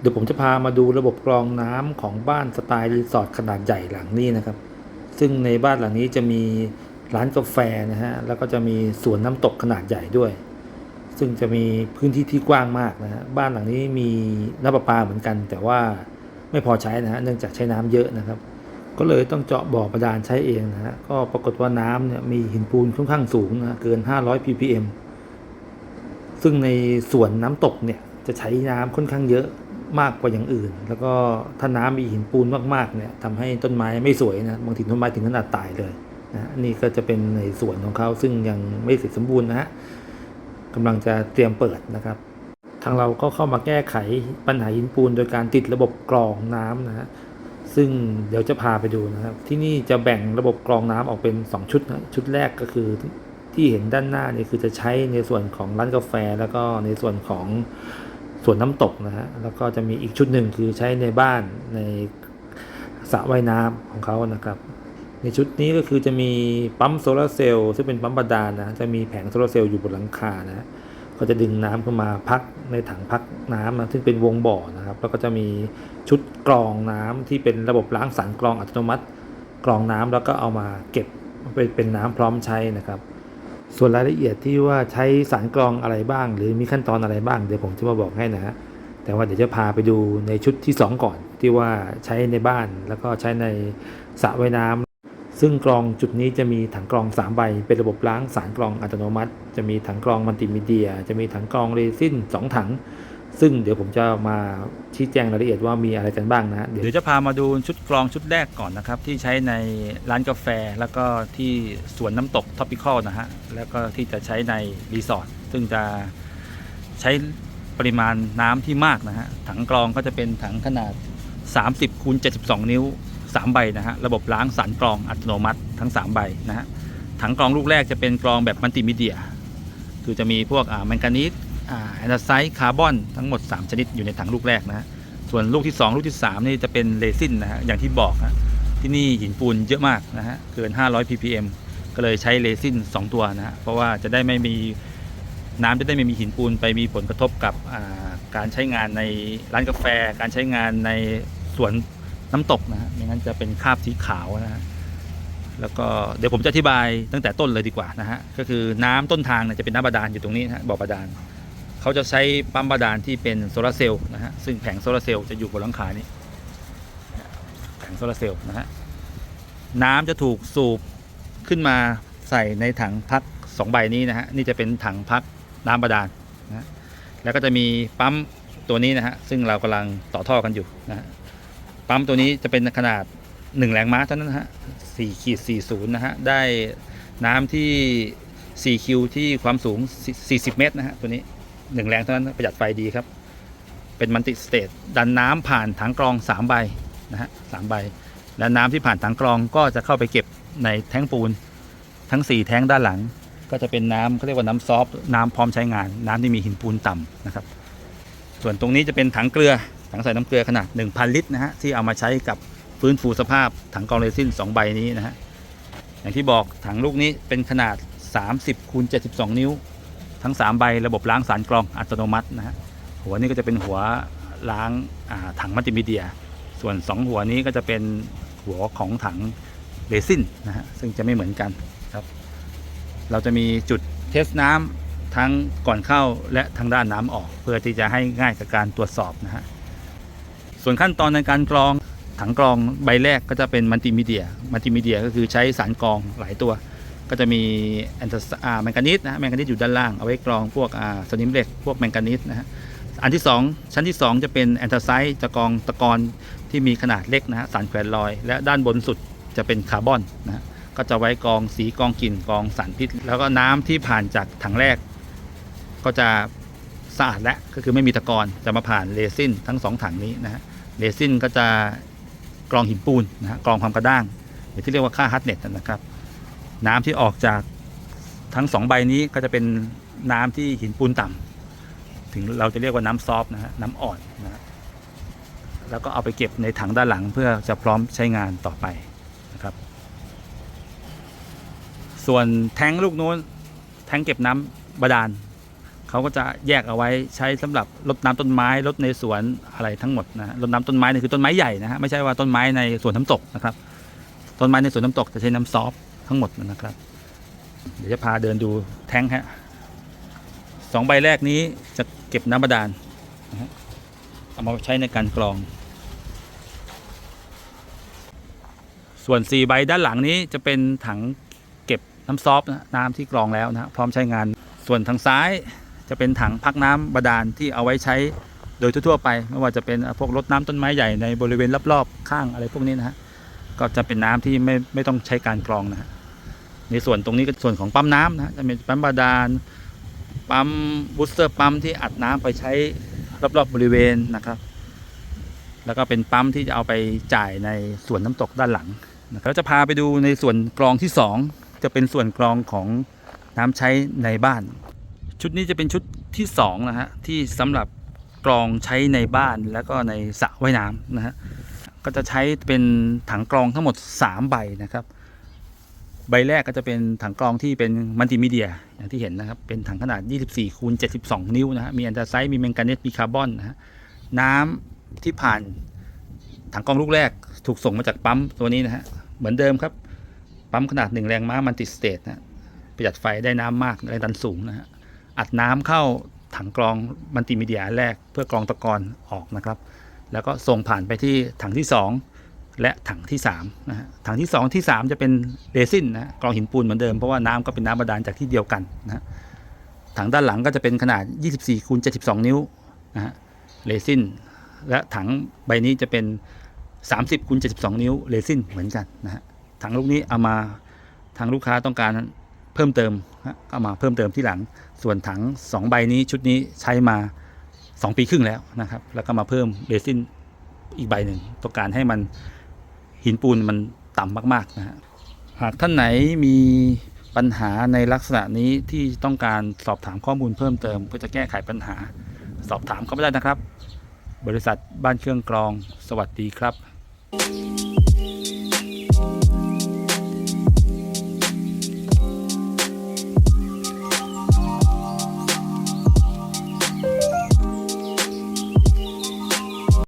เดี๋ยวผมจะพามาดูระบบกรองน้ำของบ้านสไตล์รีสอร์ทขนาดใหญ่หลังนี้นะครับ ซึ่งในบ้านหลังนี้จะมีร้านกาแฟนะฮะ แล้วก็จะมีสวนน้ำตกขนาดใหญ่ด้วย ซึ่งจะมีพื้นที่ที่กว้างมากนะฮะ บ้านหลังนี้มีน้ำประปาเหมือนกัน แต่ว่าไม่พอใช้นะฮะ เนื่องจากใช้น้ำเยอะนะครับ ก็เลยต้องเจาะบ่อบาดาลใช้เองนะฮะ ก็ปรากฏว่าน้ำเนี่ยมีหินปูนค่อนข้างสูงนะเกิน 500 ppm ซึ่งในส่วนน้ำตกเนี่ยจะใช้น้ำค่อนข้างเยอะ มากกว่าอย่างอื่น แล้วก็ถ้าน้ำมีหินปูนมากๆเนี่ยทำให้ต้นไม้ไม่สวยนะบางทีต้นไม้ถึงขนาดตายเลยนะนี่ก็จะเป็นในส่วนของเขาซึ่งยังไม่เสร็จสมบูรณ์นะฮะกำลังจะเตรียมเปิดนะครับ ทางเราก็เข้ามาแก้ไขปัญหาหินปูน โดยการติดระบบกรองน้ำนะฮะซึ่งเดี๋ยวจะพาไปดูนะครับ ที่นี่จะแบ่งระบบกรองน้ำออกเป็น 2 ชุดนะชุดแรกก็คือที่เห็นด้านหน้านี่คือจะใช้ในส่วนของร้านกาแฟ แล้วก็ในส่วนของ ส่วนน้ำตกนะฮะแล้วก็จะมีอีกชุดหนึ่งคือใช้ในบ้านในสระว่ายน้ำของเขานะครับ ในชุดนี้ก็คือจะมีปั๊มโซลาร์เซลล์ซึ่งเป็นปั๊มบาดาลนะจะมีแผงโซลาร์เซลล์อยู่บนหลังคานะฮะก็จะดึงน้ำเข้ามาพักในถังพักน้ำนะซึ่งเป็นวงบ่อนะครับ แล้วก็จะมีชุดกรองน้ำที่เป็นระบบล้างสารกรองอัตโนมัติ กรองน้ำแล้วก็เอามาเก็บเป็นเป็นน้ำพร้อมใช้นะครับ ส่วนรายละเอียดที่ว่าใช้สารกรองอะไรบ้าง หรือมีขั้นตอนอะไรบ้าง เดี๋ยวผมจะมาบอกให้นะฮะแต่ว่าเดี๋ยวจะพาไปดูในชุดที่ 2 ก่อน ที่ว่าใช้ในบ้านแล้วก็ใช้ในสระว่ายน้ำซึ่งกรองจุดนี้จะมีถังกรอง 3 ใบ เป็นระบบล้างสารกรองอัตโนมัติ จะมีถังกรองมัลติมีเดีย จะมีถังกรองเรซิน2 ถัง ซึ่งเดี๋ยวผมจะมาชี้แจงรายละเอียดว่ามีอะไรกันบ้างนะเดี๋ยวจะพามาดูชุดกรองชุดแรกก่อนนะครับ ที่ใช้ในร้านกาแฟแล้วก็ที่สวนน้ำตกท็อปปิคอลนะฮะแล้วก็ที่จะใช้ในรีสอร์ทซึ่งจะใช้ปริมาณน้ำที่มากนะฮะถังกรองก็จะเป็นถังขนาด 30คูณ72 นิ้ว 3 ใบนะฮะระบบล้างสารกรองอัตโนมัติทั้ง 3 ใบนะฮะถังกรองลูกแรกจะเป็นกรองแบบมัลติมีเดีย คือจะมีพวกอ่าแมงกานีส แอนไซต์คาร์บอนทั้งหมด 3 ชนิดอยู่ในถังลูกแรกนะฮะส่วนลูกที่ 2 ลูกที่ 3 นี่จะเป็นเรซินนะฮะอย่างที่บอกนะที่นี่หินปูนเยอะมากนะฮะเกิน 500 ppm ก็เลยใช้เรซิน2 ตัวนะฮะเพราะว่าจะได้ไม่มีน้ำจะได้ไม่มีหินปูนไปมีผลกระทบกับการใช้งานในร้านกาแฟ การใช้งานในสวนน้ำตกนะฮะไม่งั้นจะเป็นคราบสีขาวนะฮะแล้วก็เดี๋ยวผมจะอธิบายตั้งแต่ต้นเลยดีกว่านะฮะก็คือน้ำต้นทางเนี่ยจะเป็นน้ำบาดาลอยู่ตรงนี้นะฮะบ่อบาดาล เขาจะใช้ปั๊มบาดาลที่เป็นโซลาร์เซลล์นะฮะซึ่งแผงโซลาร์เซลล์จะอยู่บนหลังคานี้แผงโซลาร์เซลล์นะฮะน้ำจะถูกสูบขึ้นมาใส่ในถังพักสองใบนี้นะฮะนี่จะเป็นถังพักน้ำบาดาลนะฮะแล้วก็จะมีปั๊มตัวนี้นะฮะซึ่งเรากำลังต่อท่อกันอยู่นะฮะปั๊มตัวนี้จะเป็นขนาด 1 แรงม้าเท่านั้นนะฮะ4ขีด40นะฮะได้น้ำที่ 4 คิวที่ความสูง 40 เมตรนะฮะตัวนี้ 1แรงเท่านั้นประหยัดไฟดีครับ เป็นมัลติสเตทดันน้ำผ่านถังกรอง3ใบนะฮะสามใบ และน้ำที่ผ่านถังกรองก็จะเข้าไปเก็บในแท้งปูนทั้ง 4 แท้งด้านหลัง ก็จะเป็นน้ำเขาเรียกว่าน้ำซอฟน้ำพร้อมใช้งาน น้ำที่มีหินปูนต่ำนะครับ ส่วนตรงนี้จะเป็นถังเกลือถังใส่น้ำเกลือขนาด 1,000 ลิตรนะฮะที่เอามาใช้กับฟื้นฟูสภาพถังกรองเรซิน2ใบนี้นะฮะอย่างที่บอกถังลูกนี้เป็นขนาด 30คูณ72 นิ้ว ทั้ง 3 ใบระบบล้างสารกรองอัตโนมัตินะฮะหัวนี้ก็จะเป็นหัวล้างาถังมัลติมีเดีย ส่วน 2 หัวนี้ก็จะเป็นหัวของถังเรซินนะฮะซึ่งจะไม่เหมือนกันครับ เราจะมีจุดเทสน้ำทั้งก่อนเข้าและทางด้านน้ำออก เพื่อที่จะให้ง่ายกับการตรวจสอบนะฮะส่วนขั้นตอนในการกรองถังกรองใบแรกก็จะเป็นมัลติมีเดีย มัลติมีเดียก็คือใช้สารกรองหลายตัว ก็จะมีแอนตาอ่าแมงกานีสนะแมงกานีสอยู่ด้านล่างเอาไว้กรองพวกสนิมเหล็กพวกแมงกานีสนะฮะอันที่ 2 ชั้นที่ 2 จะเป็นแอนตาไซต์จะกรองตะกอนที่มีขนาดเล็กนะฮะสารแขวนลอย และด้านบนสุดจะเป็นคาร์บอนนะฮะก็จะไว้กรองสีกรองกลิ่นกรองสารพิษ แล้วก็น้ำที่ผ่านจากถังแรก ก็จะสะอาดและก็คือไม่มีตะกอนจะมาผ่านเรซินทั้งสองถังนี้นะฮะเรซินก็จะกรองหินปูนนะฮะกรองความกระด้างหรือที่เรียกว่าค่าฮาร์ดเน็ตนะครับ น้ำที่ออกจากทั้งสองใบนี้ก็จะเป็นน้ำที่หินปูนต่ำถึงเราจะเรียกว่าน้ำซอฟนะฮะน้ำอ่อนนะฮะแล้วก็เอาไปเก็บในถังด้านหลังเพื่อจะพร้อมใช้งานต่อไปนะครับ ส่วนแท้งลูกนู้นแท้งเก็บน้ำบาดาลเขาก็จะแยกเอาไว้ใช้สำหรับรดน้ำต้นไม้รดในสวนอะไรทั้งหมดนะฮะรดน้ำต้นไม้นี่คือต้นไม้ใหญ่นะฮะไม่ใช่ว่าต้นไม้ในสวนน้ำตกนะครับต้นไม้ในสวนน้ำตกจะใช้น้ำซอฟ ทั้งหมดนะครับ เดี๋ยวจะพาเดินดูแท้งฮะสองใบแรกนี้จะเก็บน้ำบาดาลนะฮะเอามาใช้ในการกรอง ส่วนสี่ใบด้านหลังนี้จะเป็นถังเก็บน้ำซอฟนะน้ำที่กรองแล้วนะฮะพร้อมใช้งาน ส่วนทางซ้ายจะเป็นถังพักน้ำบาดาลที่เอาไว้ใช้โดยทั่วๆไป ไม่ว่าจะเป็นพวกรดน้ำต้นไม้ใหญ่ในบริเวณรอบๆข้างอะไรพวกนี้นะฮะก็จะเป็นน้ำที่ไม่ไม่ต้องใช้การกรองนะฮะ ในส่วนตรงนี้ก็ส่วนของปั๊มน้ำนะจะเป็นปั๊มบาดาลปั๊มบูสเตอร์ปั๊มที่อัดน้ำไปใช้รอบๆบริเวณนะครับ แล้วก็เป็นปั๊มที่จะเอาไปจ่ายในส่วนน้ำตกด้านหลังนะครับแล้วจะพาไปดูในส่วนกรองที่สองจะเป็นส่วนกรองของน้ำใช้ในบ้าน ชุดนี้จะเป็นชุดที่สองนะฮะที่สำหรับกรองใช้ในบ้านแล้วก็ในสระว่ายน้ำนะฮะก็จะใช้เป็นถังกรองทั้งหมด 3 ใบนะครับ ใบแรกก็จะเป็นถังกรองที่เป็นมัลติมีเดียอย่างที่เห็นนะครับ เป็นถังขนาด 24 คูณ 72 นิ้วนะฮะ มีแอนตาไซต์มีแมงกานีสมีคาร์บอนนะฮะ น้ำที่ผ่านถังกรองลูกแรกถูกส่งมาจากปั๊มตัวนี้นะฮะ เหมือนเดิมครับ ปั๊มขนาด 1 แรงม้ามันติสเตทนะฮะประหยัดไฟได้น้ำมากแรงดันสูงนะฮะ อัดน้ำเข้าถังกรองมัลติมีเดียแรกเพื่อกรองตะกอนออกนะครับ แล้วก็ส่งผ่านไปที่ถังที่ 2 และถังที่3นะฮะถังที่ 2 ที่ 3 จะเป็นเรซินนะกรองหินปูนเหมือนเดิม เพราะว่าน้ำก็เป็นน้ำบาดาลจากที่เดียวกันนะฮะถังด้านหลังก็จะเป็นขนาด 24คูณ72 นิ้วนะฮะเรซินและถังใบนี้จะเป็น 30คูณ72 นิ้วเรซินเหมือนกันนะฮะถังลูกนี้เอามาทางลูกค้าต้องการเพิ่มเติมฮะเอามาเพิ่มเติมที่หลัง ส่วนถัง 2 ใบนี้ชุดนี้ใช้มา 2 ปีครึ่งแล้วนะครับ แล้วก็มาเพิ่มเรซินอีกใบหนึ่งต้องการให้มัน หินปูนมันต่ำมากๆนะฮะหากท่านไหนมีปัญหาในลักษณะนี้ที่ต้องการสอบถามข้อมูลเพิ่มเติม เพื่อจะแก้ไขปัญหา สอบถามเข้ามาได้นะครับ บริษัทบ้านเครื่องกรอง สวัสดีครับ